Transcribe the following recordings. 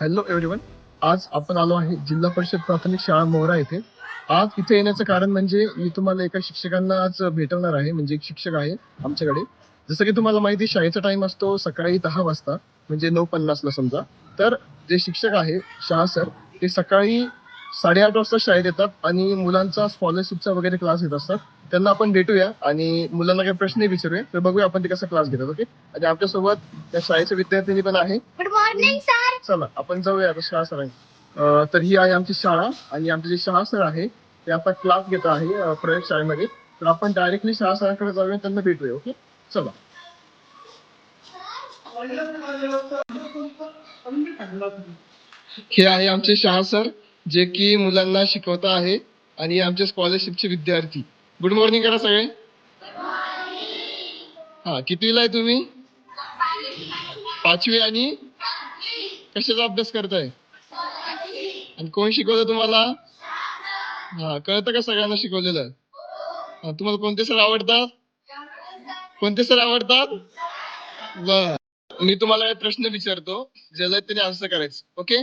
Hello everyone आज आपण आलो आहे जिल्हा परिषद प्राथमिक शाळा मोहरा येथे आज इथे येण्याचं कारण म्हणजे मी तुम्हाला एका शिक्षकांना आज भेटवणार आहे. म्हणजे एक शिक्षक आहे आमच्याकडे. जसं की तुम्हाला माहिती आहे, शाळेचा टाइम असतो सकाळी दहा वाजता म्हणजे नऊ पन्नासला समजा. तर जे शिक्षक आहे शाह सर ते सकाळी साडेआठ वाजता शाळेत येतात आणि मुलांचा स्कॉलरशिपचा वगैरे क्लास घेत असतात. त्यांना आपण भेटूया आणि मुलांना काही प्रश्न विचारूया. तर बघूया आपण ते कसा क्लास घेतात ओके आणि आपल्यासोबत त्या शाळेचे विद्यार्थी पण आहे. गुड मॉर्निंग सर चला आपण जाऊया आता शाळा सरांची तर ही आहे आमची शाळा आणि आमचे जे शाळा सर आहे ते आता क्लास घेत आहे अं, प्रयोगशाळेमध्ये तर आपण डायरेक्टली शाळा सरांकडे जाऊया त्यांना भेटूया ओके चला. हे आहे आमचे शाळा सर. जे की मुलांना शिकवत आहे आणि आमच्या आमचे स्कॉलरशिपचे विद्यार्थी. गुड मॉर्निंग करा सगळे. हा कितवीला आहे तुम्ही? पाचवी आणि कशाचा अभ्यास करताय? आणि कोण शिकवलं तुम्हाला? हा कळतं का सगळ्यांना शिकवलेलं? तुम्हाला कोणते सर आवडतात? कोणते सर आवडतात? बर. मी तुम्हाला प्रश्न विचारतो ज्याला त्याने आन्सर करायचं. ओके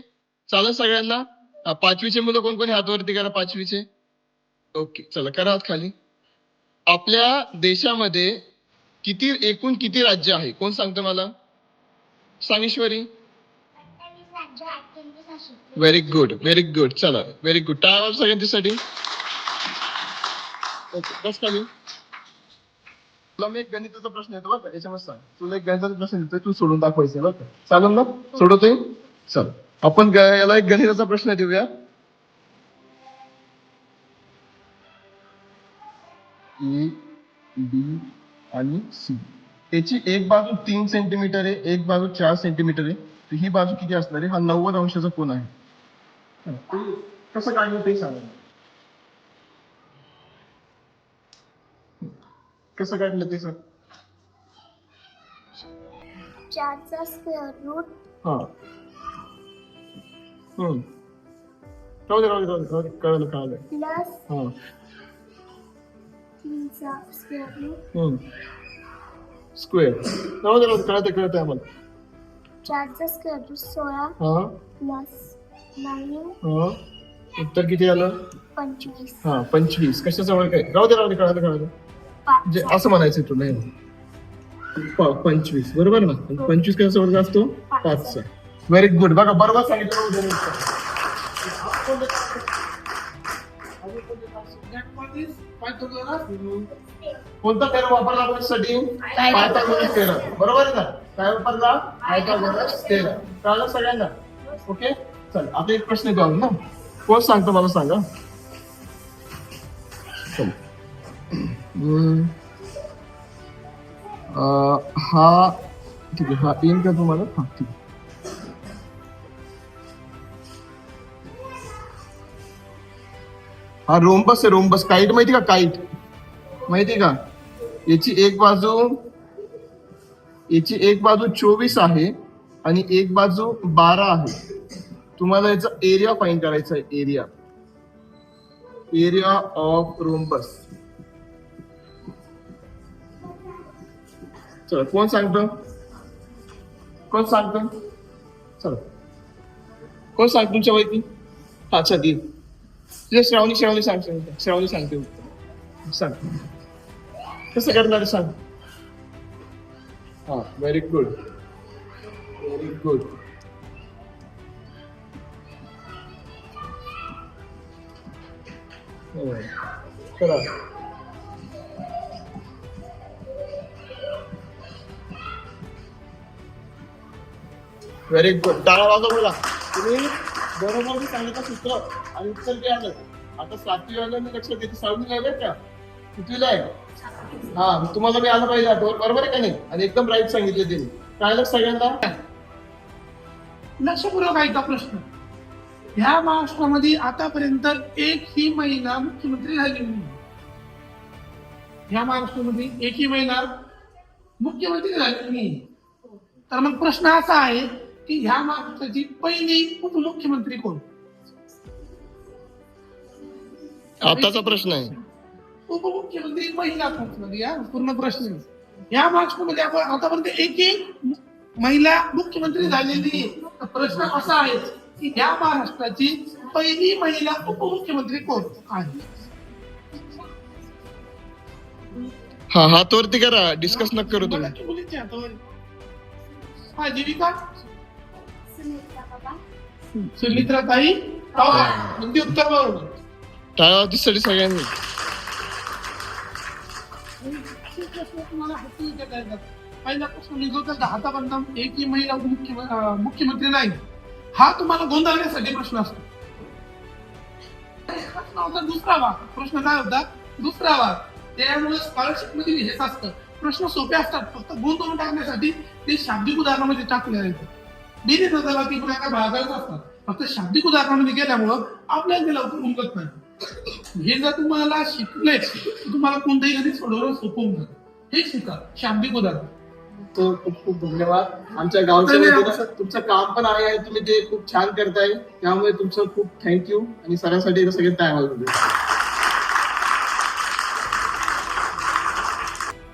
चालेल सगळ्यांना? हा, पाचवीचे मुलं कोण कोणी हातवरती करा पाचवीचे? ओके चला करा हात खाली. आपल्या देशामध्ये किती एकूण किती राज्य आहे? कोण सांगतं मला? Sangeshwari very good very good चला व्हेरी गुड टाळा सगळ्यांच्यासाठी. ओके बस खाली. तुला मी एक गणिताचा प्रश्न येतो बरं का याच्यामध्ये सांग. तुला एक गणिताचा प्रश्न येतोय तू सोडून दाखवायचं बरं का. चालेल ना? सोडवतोय? चल. आपण ग- याला एक गणिताचा प्रश्न देऊया. ए बी आणि सी. याची एक बाजू तीन सेंटीमीटर आहे एक बाजू चार सेंटीमीटर आहे. तर ही बाजू किती असणार आहे? हा नव्वद अंशाचा कोण आहे. हं, कसं काढलं ते सांगा. कसं काढलं ते सर? चारचा स्क्वेअर रूट हा. राहू दे राहू दे राहू दे, राहू दे कळलं कळलं प्लस हा तीनचा स्क्वेअर राहू दे राहू दे कळतं कळतं आम्हाला चारचा स्क्वेअर रूट सोळा हा प्लस नाईन हा उत्तर किती आलं पंचवीस हा पंचवीस कशाचं वर्ग आहे राहू दे राहू दे कळलं कळलं पाच असं म्हणायचं तुला हे. प- पंचवीस बरोबर ना पंचवीस कशाचा वर्ग असतो पाचचा व्हेरी गुड बघा बरोबर सांगितलं. कोणता पेरा वापरला आपण साठी पायथागोरस पेरा बरोबर आहे ना? काय वापरला? पायथागोरस पेरा कळलं सगळ्यांना? ओके? चल आता एक प्रश्न घेऊ ना. कोण सांगतो मला सांगा? चल. हा ठीक आहे. हा येईल का तुम्हाला. हा ठीक आहे. हा रोम्बस आहे रोम्बस काईट माहिती का काईट माहिती का? याची एक बाजू याची एक बाजू चोवीस आहे आणि एक बाजू बारा आहे. तुम्हाला याचा एरिया फाईन करायचा आहे एरिया एरिया ऑफ रोम्बस चला कोण सांगतो? कोण सांगतो? चला. कोण सांग तुमच्या वैकी हा अच्छा दी तुझ्या श्रावणी श्रावणी सांग श्रावणी श्रावणी सांगते उत्तर. सांग. कसं करणार सांग? हा व्हेरी गुड व्हेरी गुड करा व्हेरी गुड टाळा वाजव बोला तुम्ही? बरोबर सांगितलं सूत्र आणि उत्तर ते आलं. आता सातवी आलं मी लक्षात देते सहावी आलं का? कितवीला आहे. हा मग तुम्हाला मी आलं पाहिजे. आठवण बरोबर आहे का नाही? आणि एकदम राईट सांगितले त्यांनी. कळलं सगळ्यांना? लक्षपूर्वक ऐका प्रश्न. ह्या महाराष्ट्रामध्ये आतापर्यंत एक ही महिला मुख्यमंत्री झाली नाही. ह्या महाराष्ट्रामध्ये एकही महिला मुख्यमंत्री झाली नाही. तर मग प्रश्न असा आहे की ह्या महाराष्ट्राची पहिली उपमुख्यमंत्री कोण? आताचा प्रश्न आहे. उपमुख्यमंत्री महिला मुख्यमंत्री हा पूर्ण प्रश्न. या महाराष्ट्रामध्ये आपण आतापर्यंत एकही महिला मुख्यमंत्री झालेली प्रश्न असा आहे की या महाराष्ट्राची पहिली महिला उपमुख्यमंत्री कोण आहे? हा हात वरती करा. डिस्कस नका करू तुम्ही. मुलाची मुलीची हातावर. हा जीविका? सुमित्रा ताई म्हणजे उत्तर? बरोबर टाळा तिसाठी सगळ्यांनी. हे. पहिला प्रश्न एकही महिला मुख्यमंत्री नाही. हा तुम्हाला गोंधळण्यासाठी प्रश्न असतो. प्रश्न होता दुसरा भाग प्रश्न काय होता? दुसरा भाग त्यामुळे स्कॉलरशिपमध्ये हेच असतं. प्रश्न सोपे असतात. फक्त गुंतवून टाकण्यासाठी ते शाब्दिक उदाहरणामध्ये टाकले आहेत. बिरी नजला ती एका भागाच असतात. फक्त शाब्दिक उदाहरणामध्ये गेल्यामुळं आपल्याला ते लवकर उमगत नाही. हे जर तुम्हाला शिकले तर तुम्हाला कोणत्याही गणित सोडवणं सोपं होऊन जातं हे शिका शाब्दिक उदाहरण. तो खूप खूप धन्यवाद. आमच्या गावच्या तुमचं काम पण आहे आणि तुम्ही ते खूप छान करताय. त्यामुळे तुमचं खूप थँक्यू आणि सरांसाठी सगळे टाइम